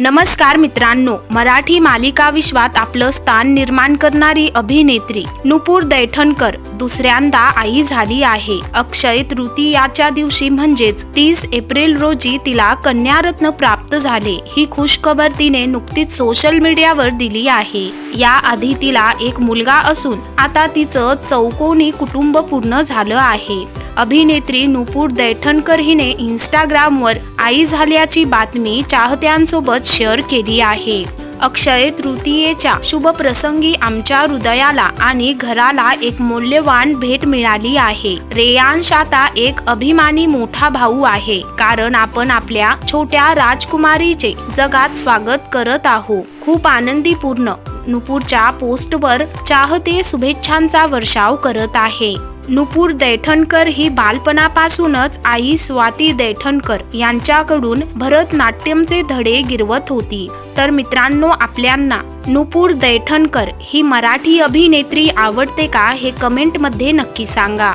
नमस्कार मित्रांनो मराठी मालिका विश्वात आपलं स्थान निर्माण करणारी अभिनेत्री नुपूर दैठणकर दुसऱ्यांदा आई झाली आहे. अक्षय तृतीयाच्या दिवशी म्हणजेच तीस एप्रिल रोजी तिला कन्यारत्न प्राप्त झाले. ही खुशखबर तिने नुकतीच सोशल मीडियावर दिली आहे. या आधी तिला एक मुलगा असून आता तिचं चौकोनी कुटुंब पूर्ण झालं आहे. अभिनेत्री नुपूर दैठणकर हिने इंस्टाग्रामवर आई झाल्याची बातमी चाहत्यांसोबत शेअर केली आहे. अक्षय तृतीयेच्या शुभ प्रसंगी आमच्या हृदयाला आणि घराला एक मौल्यवान भेट मिळाली आहे. रेयांश आता एक अभिमानी मोठा भाऊ आहे. कारण आपण आपल्या छोट्या राजकुमारीचे जगात स्वागत करत आहोत. खूप आनंदीपूर्ण नुपूरच्या पोस्टवर चाहते शुभेच्छांचा वर्षाव करत आहे. नुपूर दैठणकर ही बालपणापासूनच आई स्वाती दैठणकर यांच्याकडून भरतनाट्यमचे धडे गिरवत होती. तर मित्रांनो आपल्यांना नुपूर दैठणकर ही मराठी अभिनेत्री आवडते का हे कमेंटमध्ये नक्की सांगा.